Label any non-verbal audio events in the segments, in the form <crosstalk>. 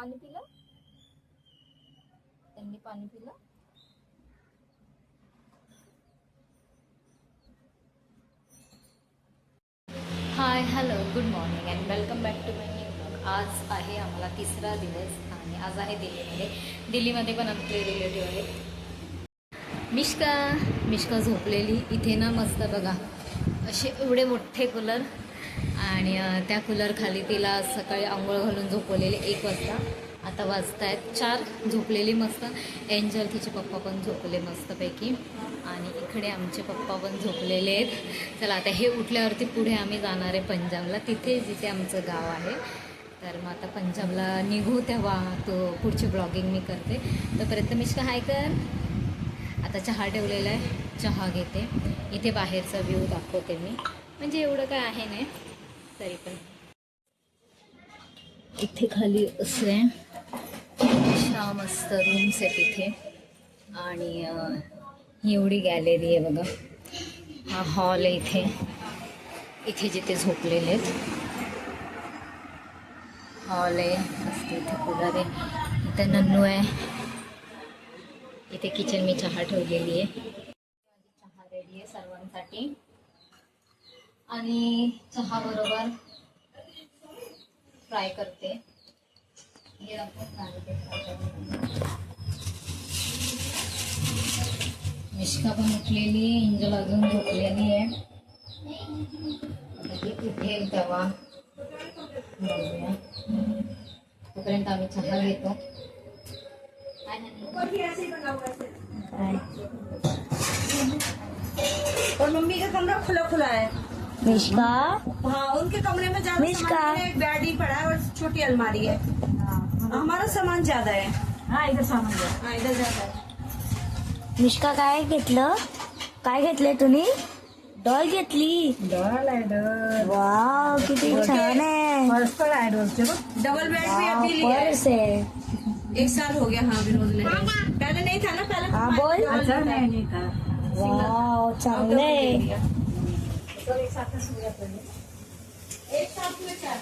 पाणी पिलं. त्यांनी पाणी पिलं. Hi hello good morning and welcome back to my new blog आज आहे आम्हाला तिसरा दिवस आणि आज आहे दिल्लीमध्ये. दिल्लीमध्ये पण आमचे रिलेटिव्ह आहेत. मिश्का मिश्का झोपलेली. इथे ना मस्त बघा. असे एवढे मोठे कूलर आणि त्या कूलरखाली तिला सकाळी आंघोळ घालून झोपवलेले एक वाजता. आता वाजतायत चार झोपलेली मस्त. एंजल तिचे पप्पा पण झोपले मस्तपैकी. आणि इकडे आमचे पप्पा पण झोपलेले आहेत. चला आता हे उठल्यावरती पुढे आम्ही जाणार आहे पंजाबला. तिथे जिथे आमचं गाव आहे. तर मग आता पंजाबला निघू तेव्हा तो पुढची ब्लॉगिंग मी करते. तोपर्यंत मिश्का हाय कर. आता चहा ठेवलेला आहे. चहा घेते. इथे बाहेरचा व्ह्यू दाखवते मी. म्हणजे एवढं काय आहे नाही. तरी पण. इथे खाली असं आहे. छान मस्त रूम्स आहेत इथे. आणि ही एवढी गॅलरी आहे बघा. हा हॉल आहे इथे. इथे जिथे झोपलेले आहेत. हॉल आहे. मस्त इथे कुलर आहे. इथे नन्नू आहे. इथे किचन मी चहा ठेवलेली आहे. चहा रेडी आहे सर्वांसाठी. आणि चहा बरोबर फ्राय करते. हे आपण घालते पण उठलेली इंजल अजून झोपलेली आहे. उठेल तेव्हा? तोपर्यंत आम्ही चहा घेतो. पण और मम्मी का कमरा खुला खुला है मिष्का हाँ उनके कमरे में ज़्यादा मिस सामान का? है, एक बेड ही पड़ा है और छोटी अलमारी है। हमारा सामान ज़्यादा है। हा इथं सामान हाँ। इधर ज़्यादा है। मिष्का काय घेतलं? काय घेतलंय तुम्ही? डॉल घेतली. डॉल आहे डॉल. वाव किती छान आहे. पण आहे डॉलचे डबल बेड भी अभी लिया है एक साल हो गया हाँ विनोद ने. पहले नहीं था ना पहले हाँ, बोल। अच्छा नाही था। अब चांगलं। तो एक साथ सुविधा पडली एक साथ में क्या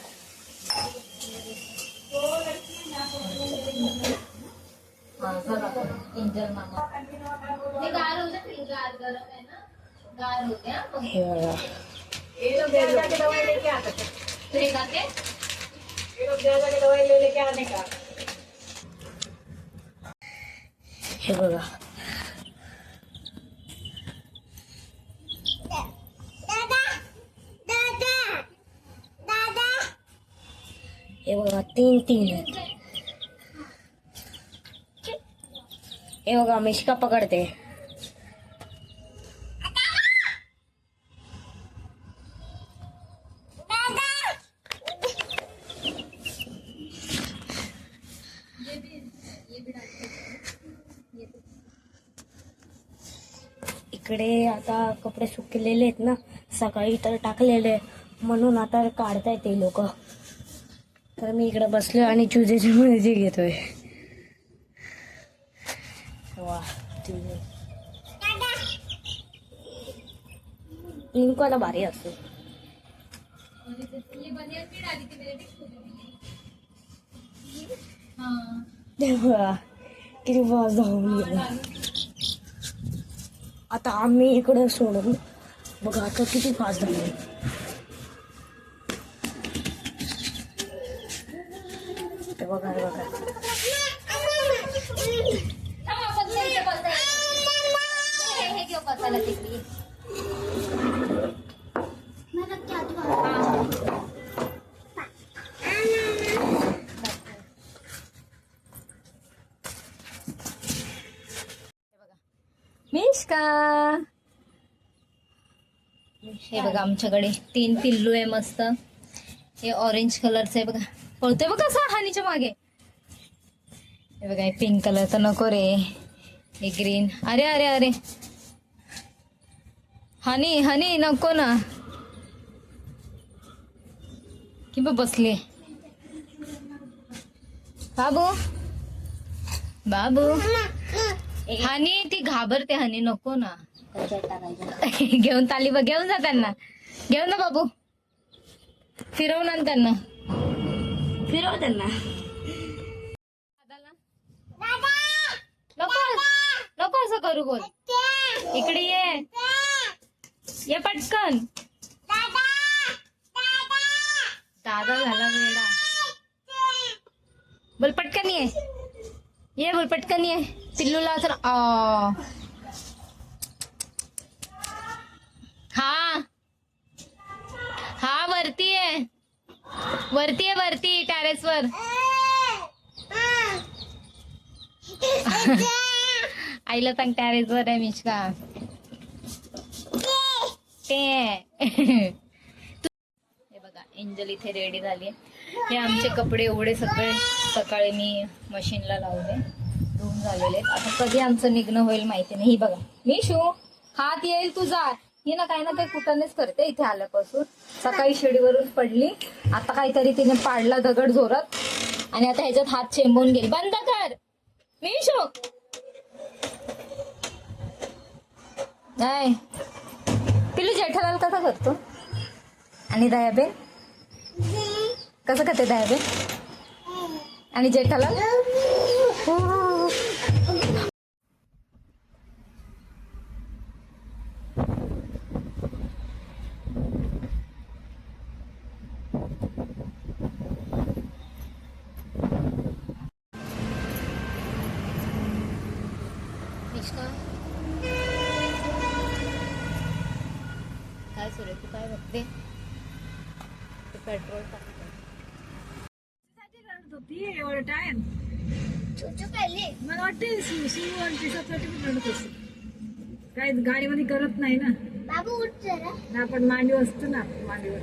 हा, चला. इंजन मामा हे गार होते ते गार गरम आहे ना गार होते हा मग हे बघा ये लोग देर जाके दवाई लेके आते थे तू हे खाते ये लोग देर जाके दवाई ले लेके आने का हे बघा हे बघा तीन तीन आहेत. हे बघा पकडते. इकडे आता कपडे सुकलेले आहेत ना सकाळी तर टाकलेले म्हणून आता काढतायत ते लोक. तर मी इकडे बसलो आणि चुजेची मुळजी घेतोय. वा वाला भारी असतो. किती वाज धावून गेला. आता आम्ही इकडं सोडून बघा आता किती फास्ट झाले. बसायला तिकडे. हे बघा आमच्याकडे तीन पिल्लू आहे मस्त. हे ऑरेंज कलरचं आहे बघा. पळतोय बघा असा हानीच्या मागे. हे बघा हे पिंक कलरचं नको रे. हे ग्रीन अरे अरे अरे. हनी हनी नको ना कि बसले? बाबू? बाबू? हनी ती घाबरते हनी नको ना. <laughs> घेऊन ताली बघ घेऊन जा त्यांना. घेऊन ना बाबू. फिरव ना त्यांना. फिरव त्यांना. नको नको असं करू बोल. इकडे ये. ये पटकन. दादा झाला वेडा. बोल पटकन ये. ये बोल पटकन ये. पिल्लूला आ. हा. हा वरती आहे वरती आहे वरती टेरेस वर. <laughs> आईला सांग टेरेस वर आहे मिश्का ते <laughs> हे बघा एंजल इथे रेडी झाली हे आमचे कपडे एवढे सगळे सकाळी मी मशीनला लावले. धुवून झालेले. आता कधी आमचं निघणं होईल माहिती नाही. बघा मी हात येईल तुझा. ही ना काही ना काही कुठंच करते इथे आल्यापासून. सकाळी शिडीवरून पडली. आता काहीतरी तिने पाडला दगड जोरात. आणि आता ह्याच्यात हात चेंबून गेली. बंद कर! मिशू! नाही. पिलू जेठालाल कसा करतो? आणि दयाबेन? कसं करते दयाबेन? आणि जेठालाल निष्का काय सुरू तू काय बघते ते पेट्रोल मला वाटते काय गाडीमध्ये करत नाही ना. बाबू उठ जरा. ना आपण मांडीवर असतो ना मांडीवर.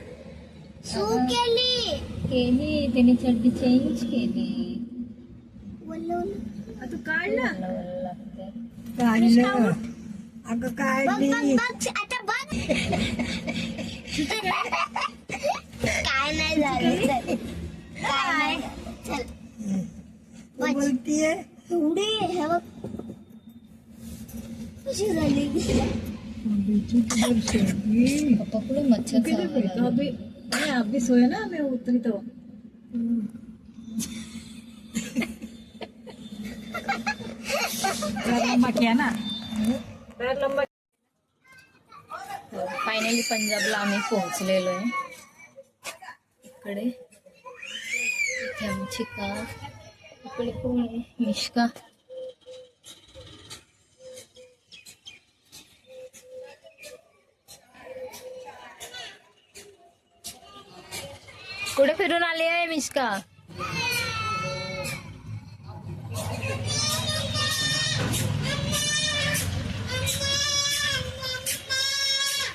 सू केली. केली त्याने चड्डी चेंज केली. आ, तू काढला. काढलं. अगं काढली. आता बघ. काय नाही झालं चल. काय नाही चल बोलतीये एवढी हे बघ कशी झाली पप्पा मच्छर अभी नहीं सोए ना मैं उतरी तो पैर लंबा किया ना पैर लंबा फायनली पंजाबला आम्ही पोहोचलेलो आहे इकडे इथे आमची कार. इकडे कोण आहे मिश्का. कुठे फिरून आली आहे मिश्का?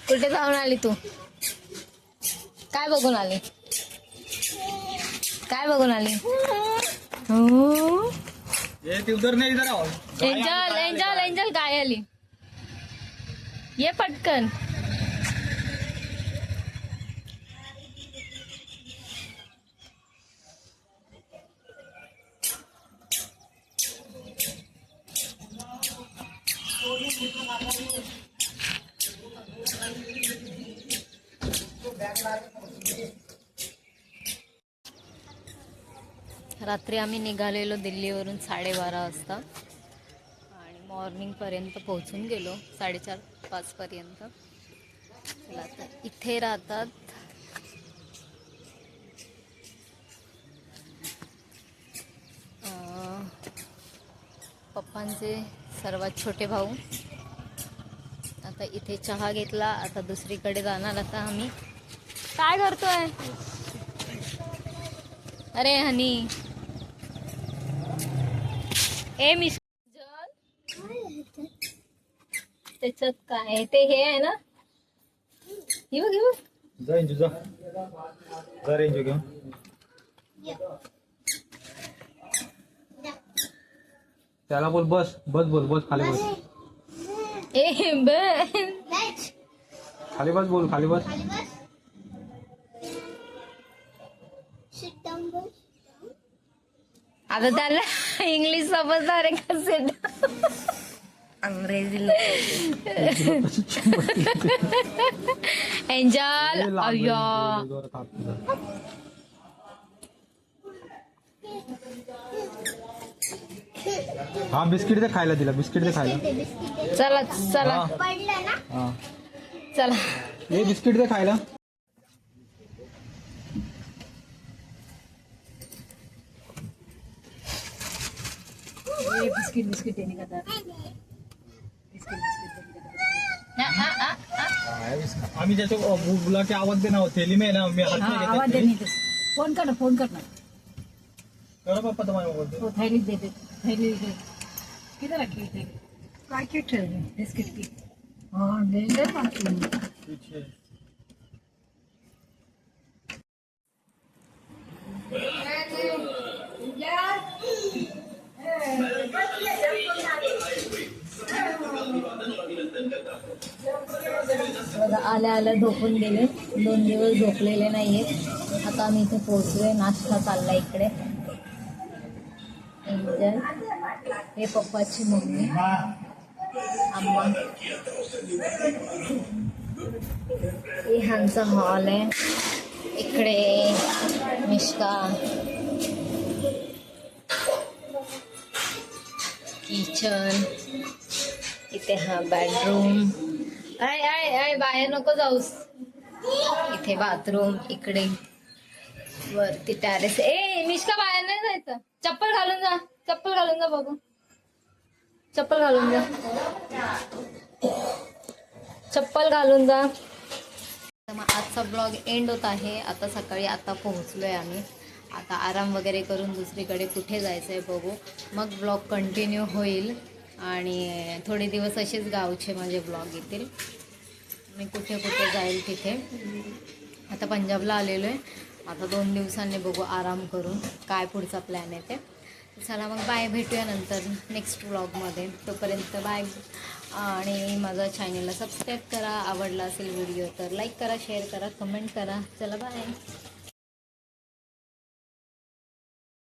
कुठे जाऊन आली तू? काय बघून आली? काय बघून आली. ये उधर नहीं इधर आओ एंजल एंजल एंजल काय आली? ये पटकन. रात्री आम्ही निघालेलो दिल्लीवरून साडेबारा वाजता. आणि मॉर्निंगपर्यंत पोहोचून गेलो साडेचार पाचपर्यंत. चला आता इथे राहतात. पप्पांचे सर्वात छोटे भाऊ. आता इथे चहा घेतला आता दुसरीकडे जाणार आता आम्ही. काय करतोय? अरे हनी. ए मिस त्याच्यात काय? ते हे आहे ना? हे बघ हे बघ. जा इंजू जा. जा रे इंजू घेऊन. त्याला बोल बस. बस बोल बस खाली बस. ए बन खाली बस बोल खाली बस. आता त्याला इंग्लिश समजणार आहे कसे अंग्रेजी एंजल अय्या. हा बिस्किट दे खायला दिला बिस्किट दे खायला. चला चला. चला. हे बिस्किट दे खायला. ए, बिस्किट बिस्किट आहे नाही का बिस्किट बिस्किट हा, हा, हा, हा. आम्ही त्याच्या बुला की आवाज देना थैली में ना मी हाथ हा में आवाज दे नाही फोन कर ना फोन कर ना. करो पप्पा तुम्हारे बोलते तो थैली दे दे थैली दे. किधर रखी थैली काय की ठेवली बिस्किट की. हाँ ले ले बाकी पीछे बघा आल्या आल्या झोपून गेले. दोन दिवस झोपलेले नाहीये. आता आम्ही इथे पोहोचलोय. नाश्ता चालला इकडे. एंजल. हे पप्पाची मम्मी. आम्हा हे ह्यांचा हॉल आहे. इकडे मिश्का किचन. इथे हा बेडरूम. I I. आय बाहेर नको जाऊस. इथे बाथरूम इकडे. वरती टॅरेस ए मिष्का बाहेर नाही जायचं. चप्पल घालून जा. चप्पल घालून जा बघू. चप्पल घालून जा. चप्पल घालून जा. तर मग आजचा ब्लॉग एंड होत आहे. आता सकाळी आता पोहोचलोय आम्ही. आता आराम वगैरे करून दुसरीकडे कुठे जायचं आहे बघू. मग ब्लॉग कंटिन्यू होईल. आणि थोडे दिवस असेच गावचे माझे ब्लॉग येतील. मी कुठे कुठे जाईल तिथे. आता पंजाबला आलेलो आहे. आता दोन दिवसांनी बघू आराम करून काय पुढचा प्लॅन आहे ते. चला मग बाय भेटूया नंतर नेक्स्ट ब्लॉगमध्ये तोपर्यंत बाय आणि माझा चॅनलला सबस्क्राईब करा. आवडला असेल व्हिडिओ तर लाईक करा शेअर करा कमेंट करा. चला बाय